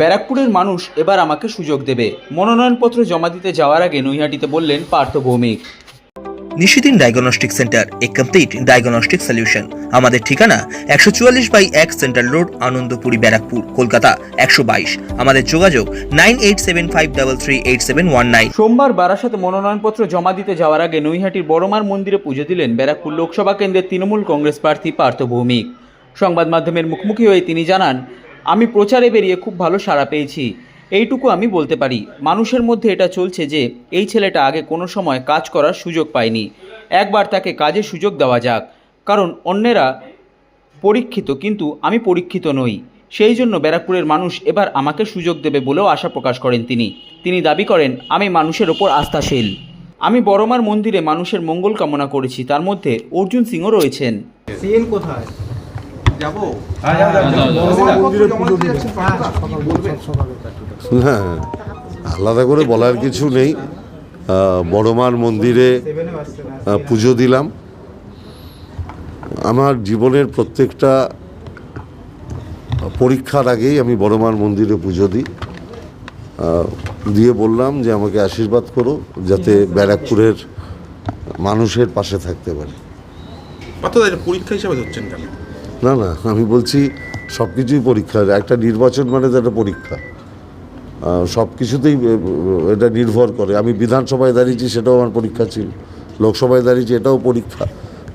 ব্যারাকপুরের মানুষ এবার আমাকে সুযোগ দেবে। মনোনয়নপত্র জমা দিতে যাওয়ার আগে নৈহাটিতে বললেন পার্থ ভৌমিক। নিশিদিন ডায়াগনস্টিক সেন্টার এ কমপ্লিট ডায়াগনস্টিক সলিউশন আমাদের ঠিকানা একশো চুয়াল্লিশ বাই এক সেন্ট্রাল রোড আনন্দপুরি ব্যারাকপুর কলকাতা একশো বাইশ। আমাদের যোগাযোগ nine eight seven five double three eight seven one nine. সোমবার বারাসাতে মনোনয়নপত্র জমা দিতে যাওয়ার আগে নৈহাটির বড়মার মন্দিরে পুজো দিলেন ব্যারাকপুর লোকসভা কেন্দ্রের তৃণমূল কংগ্রেস প্রার্থী পার্থ ভৌমিক। সংবাদ মাধ্যমের মুখোমুখি হয়ে তিনি জানান আমি প্রচারে বেরিয়ে খুব ভালো সাড়া পেয়েছি। এইটুকু আমি বলতে পারি। মানুষের মধ্যে এটা চলছে যে, এই ছেলেটা আগে কোনো সময় কাজ করার সুযোগ পায়নি। একবার তাকে কাজের সুযোগ দেওয়া যাক। কারণ অন্যেরা পরীক্ষিত, কিন্তু আমি পরীক্ষিত নই। সেই জন্য ব্যারাকপুরের মানুষ এবার আমাকে সুযোগ দেবে বলেও আশা প্রকাশ করেন তিনি। তিনি দাবি করেন, আমি মানুষের ওপর আস্থাশীল। আমি বড়মার মন্দিরে মানুষের মঙ্গল কামনা করেছি। তার মধ্যে অর্জুন সিংও রয়েছেন। কোথায়? যাব? হ্যাঁ আলাদা করে বলার কিছু নেই। বড়মার মন্দিরে পুজো দিলাম। আমার জীবনের প্রত্যেকটা পরীক্ষার আগেই আমি বড়মার মন্দিরে পুজো দিই। দিয়ে বললাম যে আমাকে আশীর্বাদ করো যাতে ব্যারাকপুরের মানুষের পাশে থাকতে পারে। অর্থাৎ পরীক্ষা হিসাবে ধরছেন কেন না না আমি বলছি সব কিছুই পরীক্ষা একটা নির্বাচন মানে তো একটা পরীক্ষা। সব কিছুতেই এটা নির্ভর করে। আমি বিধানসভায় দাঁড়িয়েছি সেটাও আমার পরীক্ষা ছিল। লোকসভায় দাঁড়িয়েছি এটাও পরীক্ষা।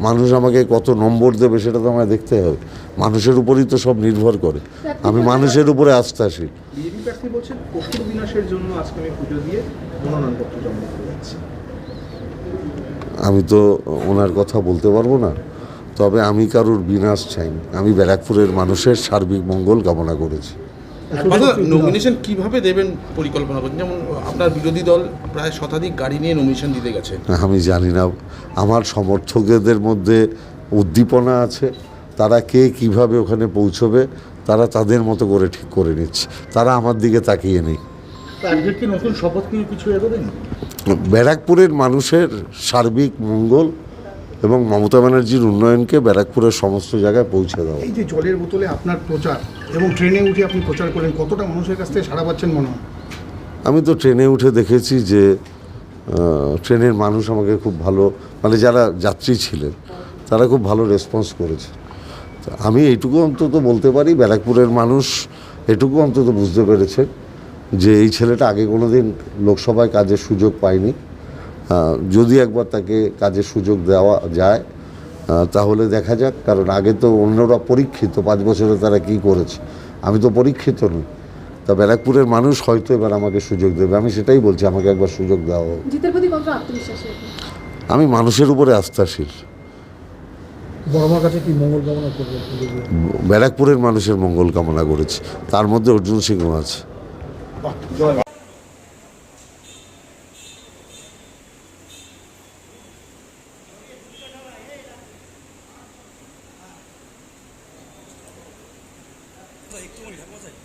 মানুষ আমাকে কত নম্বর দেবে সেটা তো আমায় দেখতে হবে। মানুষের উপরই তো সব নির্ভর করে। আমি মানুষের উপরে আস্থাশীল। আমি তো ওনার কথা বলতে পারব না। তবে আমি কারোর বিনাশ চাইনি। আমি ব্যারাকপুরের মানুষের সার্বিক মঙ্গল কামনা করেছি। নমিনেশন কীভাবে দেবেন পরিকল্পনা করছেন? যেমন আপনার বিরোধী দল প্রায় শতাধিক গাড়ি নিয়ে নমিনেশন দিতে গেছে। আমি জানি না। আমার সমর্থকদের মধ্যে উদ্দীপনা আছে। তারা কে কীভাবে ওখানে পৌঁছবে তারা তাদের মতো করে ঠিক করে নিচ্ছে। তারা আমার দিকে তাকিয়ে নেই। নতুন শপথ কিছু ব্যারাকপুরের মানুষের সার্বিক মঙ্গল এবং মমতা ব্যানার্জির উন্নয়নকে ব্যারাকপুরের সমস্ত জায়গায় পৌঁছে দেওয়া। এই যে জলের বোতলে আপনার প্রচার এবং ট্রেনে উঠে আপনি প্রচার করেন কতটা মানুষের কাছ থেকে সাড়া পাচ্ছেন মনে হয়? আমি তো ট্রেনে উঠে দেখেছি যে ট্রেনের মানুষ আমাকে খুব ভালো মানে যারা যাত্রী ছিলেন তারা খুব ভালো রেসপন্স করেছে। আমি এইটুকু অন্তত বলতে পারি ব্যারাকপুরের মানুষ এটুকু অন্তত বুঝতে পেরেছে যে এই ছেলেটা আগে কোনো দিন লোকসভায় কাজের সুযোগ পায়নি। যদি একবার তাকে কাজের সুযোগ দেওয়া যায় তাহলে দেখা যাক কারণ আগে তো অন্যরা পরীক্ষিত পাঁচ বছরে তারা কি করেছে। আমি তো পরীক্ষিত নই তা ব্যারাকপুরের মানুষ হয়তো এবার আমাকে সুযোগ দেবে। আমি সেটাই বলছি আমাকে একবার সুযোগ দেওয়া হোক? আমি মানুষের উপরে আস্থাশীল। ব্যারাকপুরের মানুষের মঙ্গল কামনা করেছি। তার মধ্যে অর্জুন সিংহ আছে। 맥도널드 한.